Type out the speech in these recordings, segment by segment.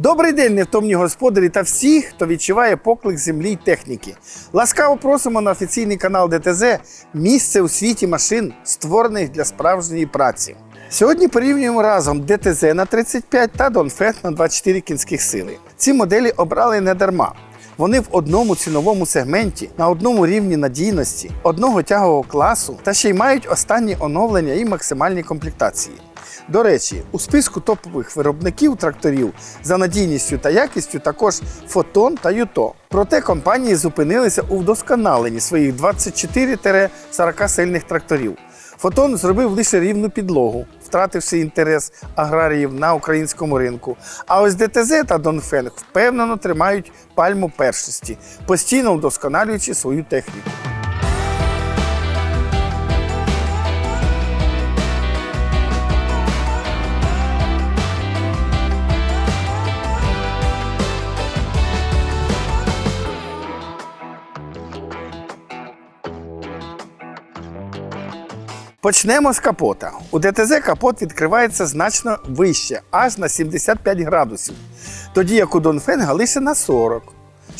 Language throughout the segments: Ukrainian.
Добрий день, невтомні господарі та всі, хто відчуває поклик землі й техніки. Ласкаво просимо на офіційний канал ДТЗ місце у світі машин, створених для справжньої праці. Сьогодні порівнюємо разом ДТЗ на 35 та Донфет на 24 кінських сили. Ці моделі обрали не дарма. Вони в одному ціновому сегменті, на одному рівні надійності, одного тягового класу та ще й мають останні оновлення і максимальні комплектації. До речі, у списку топових виробників тракторів за надійністю та якістю також Фотон та Юто. Проте компанії зупинилися у вдосконаленні своїх 24-40 сильних тракторів. Фотон зробив лише рівну підлогу, втративши інтерес аграріїв на українському ринку. А ось ДТЗ та Донфенг впевнено тримають пальму першості, постійно вдосконалюючи свою техніку. Почнемо з капота. У ДТЗ капот відкривається значно вище, аж на 75 градусів, тоді як у Донфенга лише на 40.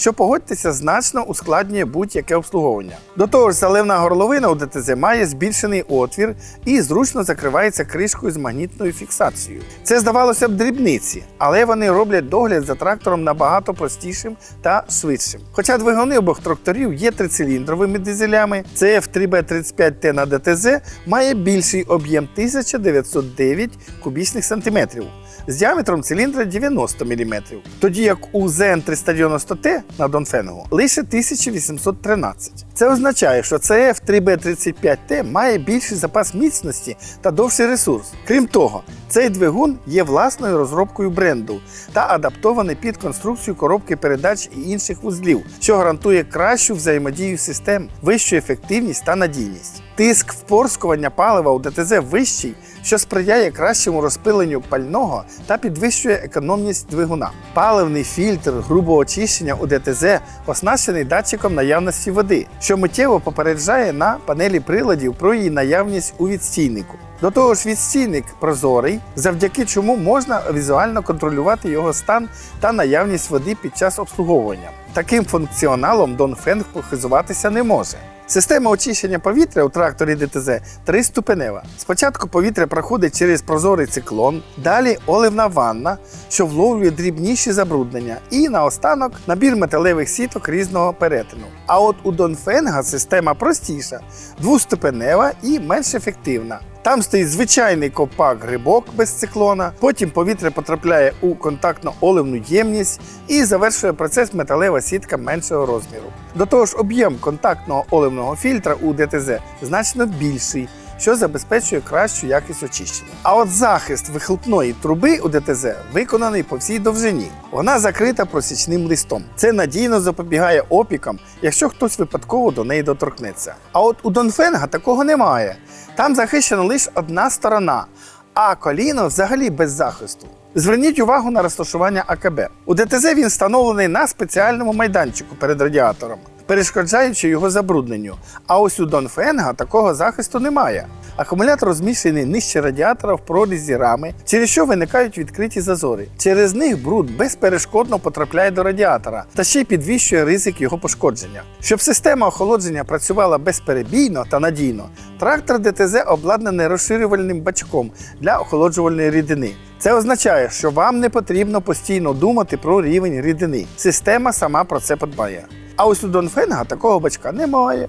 Що погодьтеся, значно ускладнює будь-яке обслуговування. До того ж, заливна горловина у ДТЗ має збільшений отвір і зручно закривається кришкою з магнітною фіксацією. Це здавалося б дрібниці, але вони роблять догляд за трактором набагато простішим та швидшим. Хоча двигуни обох тракторів є трициліндровими дизелями, CF 3B35T на ДТЗ має більший об'єм 1909 кубічних сантиметрів з діаметром циліндра 90 мм, тоді як у ZN 390T на Донфенгу лише 1813. Це означає, що CF 3B35T має більший запас міцності та довший ресурс. Крім того, цей двигун є власною розробкою бренду та адаптований під конструкцію коробки передач і інших вузлів, що гарантує кращу взаємодію систем, вищу ефективність та надійність. Тиск впорскування палива у ДТЗ вищий, що сприяє кращому розпиленню пального та підвищує економність двигуна. Паливний фільтр грубого очищення у ДТЗ оснащений датчиком наявності води, що миттєво попереджає на панелі приладів про її наявність у відстійнику. До того ж, відстійник прозорий, завдяки чому можна візуально контролювати його стан та наявність води під час обслуговування. Таким функціоналом Донфенг похизуватися не може. Система очищення повітря у тракторі ДТЗ триступенева. Спочатку повітря проходить через прозорий циклон, далі оливна ванна, що вловлює дрібніші забруднення, і наостанок набір металевих сіток різного перетину. А от у Донфенга система простіша, двуступенева і менш ефективна. Там стоїть звичайний копак грибок без циклона, потім повітря потрапляє у контактно-оливну ємність і завершує процес металева сітка меншого розміру. До того ж, об'єм контактного оливного фільтра у ДТЗ значно більший, що забезпечує кращу якість очищення. А от захист вихлопної труби у ДТЗ виконаний по всій довжині. Вона закрита просічним листом. Це надійно запобігає опікам, якщо хтось випадково до неї доторкнеться. А от у Донфенга такого немає. Там захищена лише одна сторона, а коліно взагалі без захисту. Зверніть увагу на розташування АКБ. У ДТЗ він встановлений на спеціальному майданчику перед радіатором, перешкоджаючи його забрудненню. А ось у Донфенга такого захисту немає. Акумулятор розміщений нижче радіатора в прорізі рами, через що виникають відкриті зазори. Через них бруд безперешкодно потрапляє до радіатора та ще й підвищує ризик його пошкодження. Щоб система охолодження працювала безперебійно та надійно, трактор ДТЗ обладнаний розширювальним бачком для охолоджувальної рідини. Це означає, що вам не потрібно постійно думати про рівень рідини. Система сама про це подбає. А ось у Донфенга такого бачка немає.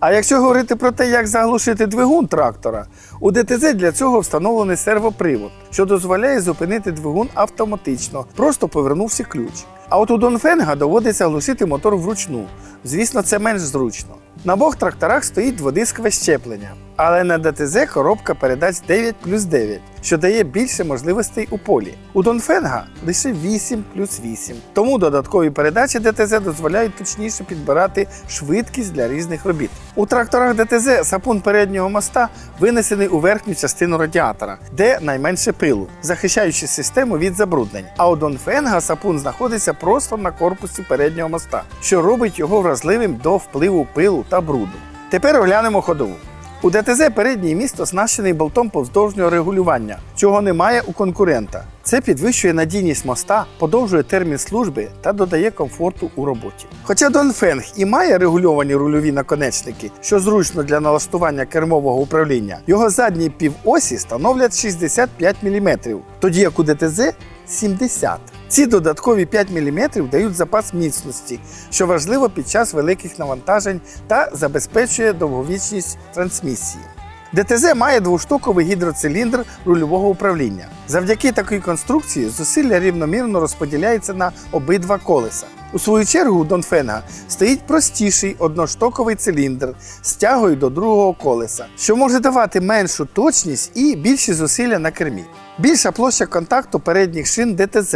А якщо говорити про те, як заглушити двигун трактора, у ДТЗ для цього встановлений сервопривод, що дозволяє зупинити двигун автоматично, просто повернувши ключ. А от у Донфенга доводиться глушити мотор вручну. Звісно, це менш зручно. На обох тракторах стоїть дводискове щеплення, але на ДТЗ коробка передач 9 плюс 9, що дає більше можливостей у полі. У Донфенга лише 8 плюс 8. Тому додаткові передачі ДТЗ дозволяють точніше підбирати швидкість для різних робіт. У тракторах ДТЗ сапун переднього моста винесений у верхню частину радіатора, де найменше пилу, захищаючи систему від забруднень. А у Донфенга сапун знаходиться просто на корпусі переднього моста, що робить його вразливим до впливу пилу та бруду. Тепер оглянемо ходову. У ДТЗ передній міст оснащений болтом повздовжнього регулювання, чого немає у конкурента. Це підвищує надійність моста, подовжує термін служби та додає комфорту у роботі. Хоча Донфенг і має регульовані рульові наконечники, що зручно для налаштування кермового управління, його задні півосі становлять 65 мм, тоді як у ДТЗ 70 Ці додаткові 5 мм дають запас міцності, що важливо під час великих навантажень та забезпечує довговічність трансмісії. ДТЗ має двоштуковий гідроциліндр рульового управління. Завдяки такій конструкції зусилля рівномірно розподіляється на обидва колеса. У свою чергу у Донфенга стоїть простіший одноштоковий циліндр з тягою до другого колеса, що може давати меншу точність і більші зусилля на кермі. Більша площа контакту передніх шин ДТЗ,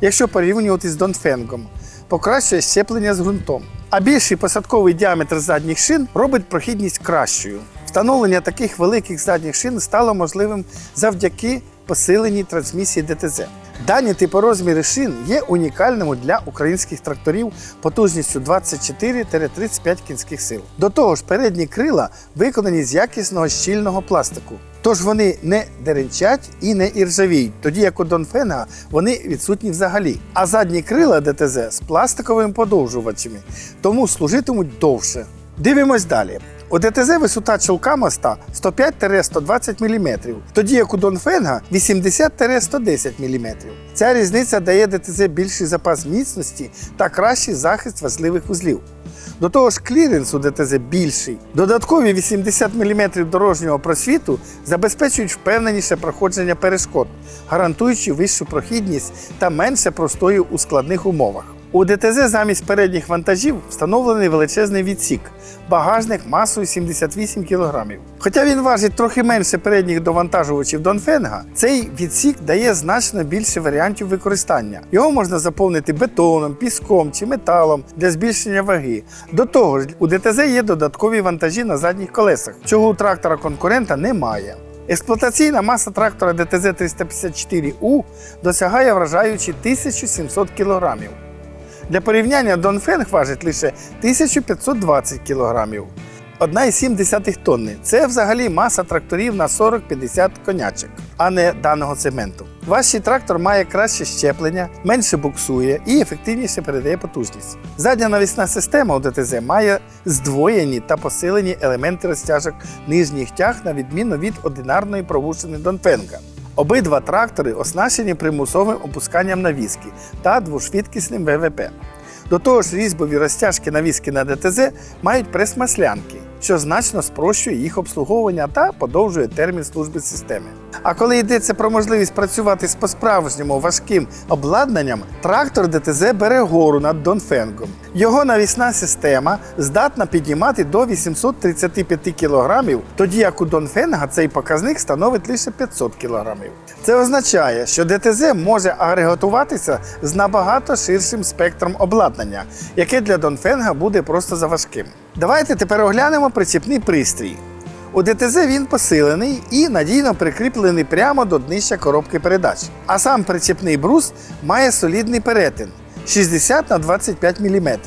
якщо порівнювати з Донфенгом, покращує щеплення з ґрунтом. А більший посадковий діаметр задніх шин робить прохідність кращою. Встановлення таких великих задніх шин стало можливим завдяки посиленій трансмісії ДТЗ. Дані типорозміри шин є унікальними для українських тракторів потужністю 24-35 кінських сил. До того ж, передні крила виконані з якісного щільного пластику. Тож вони не деренчать і не іржавіють, тоді як у Донфенга вони відсутні взагалі. А задні крила ДТЗ з пластиковими подовжувачами, тому служитимуть довше. Дивимось далі. У ДТЗ висота чолка моста 105-120 мм, тоді як у Донфенга 80-110 мм. Ця різниця дає ДТЗ більший запас міцності та кращий захист важливих вузлів. До того ж, кліренс у ДТЗ більший. Додаткові 80 мм дорожнього просвіту забезпечують впевненіше проходження перешкод, гарантуючи вищу прохідність та менше простою у складних умовах. У ДТЗ замість передніх вантажів встановлений величезний відсік, багажник масою 78 кг. Хоча він важить трохи менше передніх довантажувачів Донфенга, цей відсік дає значно більше варіантів використання. Його можна заповнити бетоном, піском чи металом для збільшення ваги. До того ж, у ДТЗ є додаткові вантажі на задніх колесах, чого у трактора конкурента немає. Експлуатаційна маса трактора ДТЗ 354У досягає вражаючи 1700 кг. Для порівняння Донфенг важить лише 1520 кг. 1,7 тонни. Це взагалі маса тракторів на 40-50 конячок, а не даного сегменту. Важчий трактор має краще щеплення, менше буксує і ефективніше передає потужність. Задня навісна система у ДТЗ має здвоєні та посилені елементи розтяжок нижніх тяг на відміну від одинарної провушини Донфенга. Обидва трактори оснащені примусовим опусканням навіски та двошвидкісним ВВП. До того ж, різьбові розтяжки навіски на ДТЗ мають прес-маслянки, що значно спрощує їх обслуговування та подовжує термін служби системи. А коли йдеться про можливість працювати з по-справжньому важким обладнанням, трактор ДТЗ бере гору над Донфенгом. Його навісна система здатна піднімати до 835 кг, тоді як у Донфенга цей показник становить лише 500 кг. Це означає, що ДТЗ може агрегатуватися з набагато ширшим спектром обладнання, яке для Донфенга буде просто заважким. Давайте тепер оглянемо причіпний пристрій. У ДТЗ він посилений і надійно прикріплений прямо до днища коробки передач. А сам причіпний брус має солідний перетин 60 на 25 мм.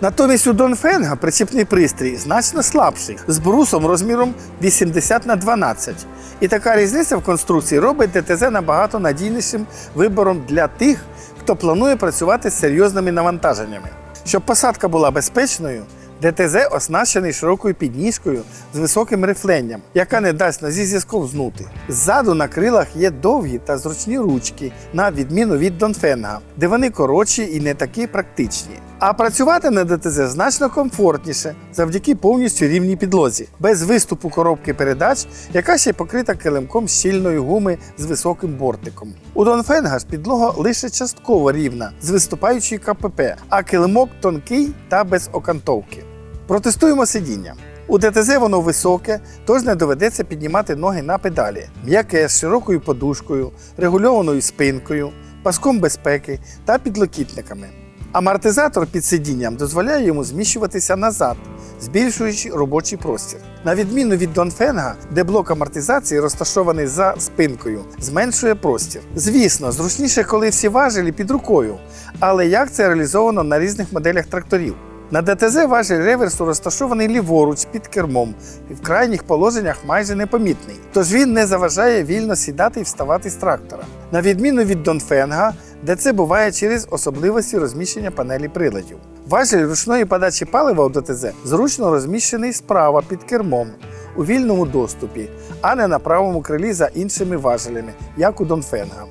Натомість у Донфенга причіпний пристрій значно слабший, з брусом розміром 80 на 12. І така різниця в конструкції робить ДТЗ набагато надійнішим вибором для тих, хто планує працювати з серйозними навантаженнями. Щоб посадка була безпечною, ДТЗ оснащений широкою підніжкою з високим рифленням, яка не дасть нозі зісковзнути. Ззаду на крилах є довгі та зручні ручки, на відміну від Донфенга, де вони коротші і не такі практичні. А працювати на ДТЗ значно комфортніше завдяки повністю рівній підлозі, без виступу коробки передач, яка ще покрита килимком щільної гуми з високим бортиком. У Донфенга ж підлога лише частково рівна з виступаючою КПП, а килимок тонкий та без окантовки. Протестуємо сидіння. У ДТЗ воно високе, тож не доведеться піднімати ноги на педалі. М'яке з широкою подушкою, регульованою спинкою, паском безпеки та підлокітниками. Амортизатор під сидінням дозволяє йому зміщуватися назад, збільшуючи робочий простір. На відміну від Донфенга, де блок амортизації розташований за спинкою, зменшує простір. Звісно, зручніше, коли всі важелі під рукою, але як це реалізовано на різних моделях тракторів. На ДТЗ важіль реверсу розташований ліворуч під кермом і в крайніх положеннях майже непомітний. Тож він не заважає вільно сідати і вставати з трактора. На відміну від Донфенга, де це буває через особливості розміщення панелі приладів. Важіль ручної подачі палива у ДТЗ зручно розміщений справа під кермом у вільному доступі, а не на правому крилі за іншими важелями, як у Донфенга,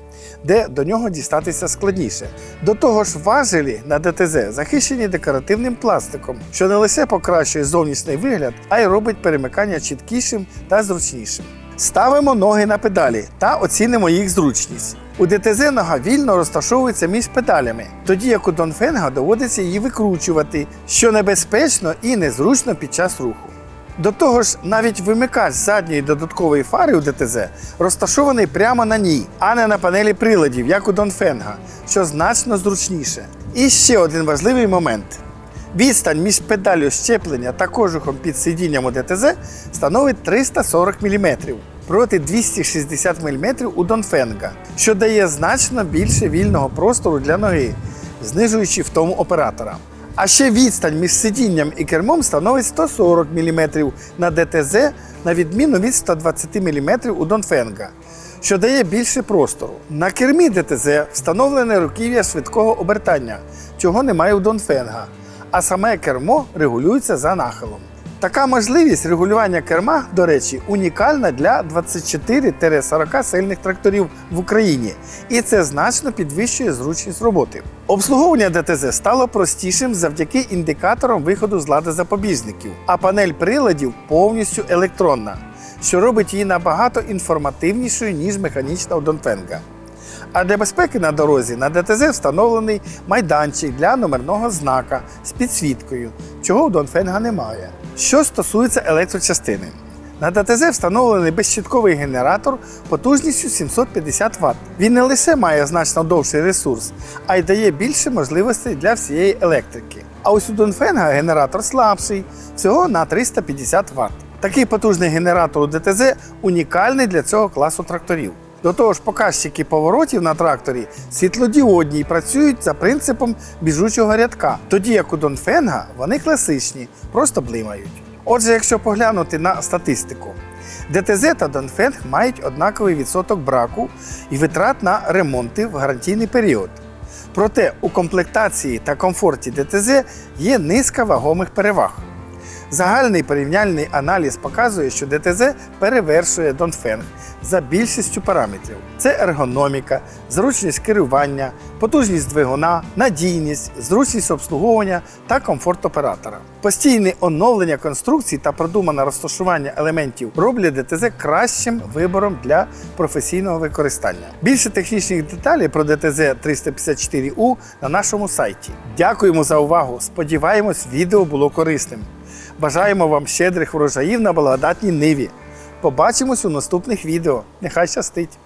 де до нього дістатися складніше. До того ж, важелі на ДТЗ захищені декоративним пластиком, що не лише покращує зовнішній вигляд, а й робить перемикання чіткішим та зручнішим. Ставимо ноги на педалі та оцінимо їх зручність. У ДТЗ нога вільно розташовується між педалями, тоді як у Донфенга доводиться її викручувати, що небезпечно і незручно під час руху. До того ж, навіть вимикач задньої додаткової фари у ДТЗ розташований прямо на ній, а не на панелі приладів, як у Донфенга, що значно зручніше. І ще один важливий момент. Відстань між педаллю щеплення та кожухом під сидінням у ДТЗ становить 340 мм проти 260 мм у Донфенга, що дає значно більше вільного простору для ноги, знижуючи втому оператора. А ще відстань між сидінням і кермом становить 140 мм на ДТЗ, на відміну від 120 мм у Донфенга, що дає більше простору. На кермі ДТЗ встановлене руків'я швидкого обертання, чого немає у Донфенга, а саме кермо регулюється за нахилом. Така можливість регулювання керма, до речі, унікальна для 24-40 сильних тракторів в Україні, і це значно підвищує зручність роботи. Обслуговування ДТЗ стало простішим завдяки індикаторам виходу з лади запобіжників, а панель приладів повністю електронна, що робить її набагато інформативнішою, ніж механічна у Донфенга. А для безпеки на дорозі на ДТЗ встановлений майданчик для номерного знака з підсвіткою, чого у Донфенга немає. Що стосується електрочастини, на ДТЗ встановлений безщитковий генератор потужністю 750 Вт. Він не лише має значно довший ресурс, а й дає більше можливостей для всієї електрики. А у Донфенга генератор слабший, всього на 350 Вт. Такий потужний генератор у ДТЗ унікальний для цього класу тракторів. До того ж, показчики поворотів на тракторі світлодіодні і працюють за принципом біжучого рядка, тоді як у Донфенга вони класичні, просто блимають. Отже, якщо поглянути на статистику, ДТЗ та Донфенг мають однаковий відсоток браку і витрат на ремонти в гарантійний період. Проте у комплектації та комфорті ДТЗ є низка вагомих переваг. Загальний порівняльний аналіз показує, що ДТЗ перевершує Донфенг за більшістю параметрів: це ергономіка, зручність керування, потужність двигуна, надійність, зручність обслуговування та комфорт оператора. Постійне оновлення конструкцій та продумане розташування елементів роблять ДТЗ кращим вибором для професійного використання. Більше технічних деталей про ДТЗ 354U на нашому сайті. Дякуємо за увагу! Сподіваємось, відео було корисним. Бажаємо вам щедрих врожаїв на благодатній ниві. Побачимось у наступних відео. Нехай щастить!